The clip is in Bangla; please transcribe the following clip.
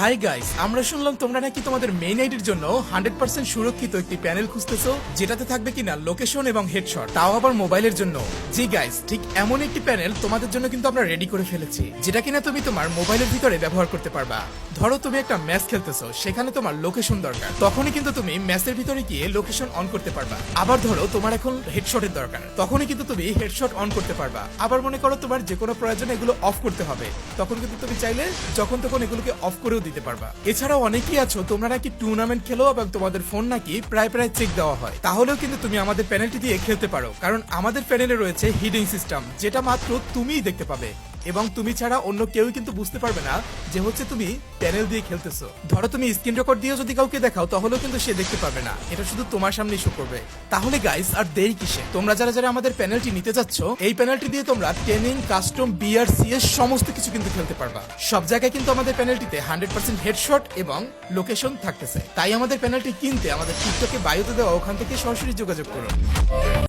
হাই গাইস আমরা শুনলাম তোমরা নাকি তোমাদের মেইন আইডির জন্য হান্ড্রেড পার্সেন্ট সুরক্ষিত একটি প্যানেল খুঁজতেছো, যেটাতে থাকবে কিনা লোকেশন এবং হেডশট তাও আবার মোবাইলের জন্য। জি গাইস ঠিক এমন একটি প্যানেল তোমাদের জন্য কিন্তু আমরা রেডি করে ফেলেছি, যেটা কিনা তুমি তোমার মোবাইলের ভিতরে ব্যবহার করতে পারবা। ধরো তুমি একটা ম্যাচ খেলতেছো, সেখানে তোমার লোকেশন দরকার, তখনই কিন্তু তুমি ম্যাচের ভিতরে গিয়ে লোকেশন অন করতে পারবা। আবার ধরো তোমার এখন হেডশটের দরকার, তখনই কিন্তু তুমি হেডশট অন করতে পারবা। আবার মনে করো তোমার যে কোনো প্রয়োজনে এগুলো অফ করতে হবে, তখন কিন্তু তুমি চাইলে যখন তখন এগুলোকে অফ করেও দিতে পারবা। এছাড়াও অনেকেই আছো, তোমরা নাকি টুর্নামেন্ট খেলো এবং তোমাদের ফোন নাকি প্রায় প্রায় চেক দেওয়া হয়। তাহলেও কিন্তু তুমি আমাদের প্যানেলটি দিয়ে খেলতে পারো, কারণ আমাদের প্যানেলে রয়েছে হিডিং সিস্টেম যেটা মাত্র তুমিই দেখতে পাবে। এবং তুমি ছাড়া অন্য কেউই কিন্তু বুঝতে পারবে না যে হচ্ছে তুমি প্যানেল দিয়ে খেলতেছো। ধরো তুমি স্ক্রিন রেকর্ড দিয়েও যদি কাউকে দেখাও, তাহলেও কিন্তু সে দেখতে পাবে না। এটা শুধু তোমার সামনে শো করবে। তাহলে গাইস আর দেরি কিসে? তোমরা যারা যারা আমাদের প্যানেলটি নিতে যাচ্ছ, এই প্যানেলটি দিয়ে তোমরা ট্রেনিং কাস্টম বিআরসি এর সমস্ত কিছু কিন্তু খেলতে পারবা। সব জায়গায় কিন্তু আমাদের প্যানেলটিতে হান্ড্রেড পার্সেন্ট হেডশট এবং লোকেশন থাকতেছে। তাই আমাদের প্যানেলটি কিনতে আমাদের টিকটকে বায়ুতে দেওয়া ওখান থেকে সরাসরি যোগাযোগ করুন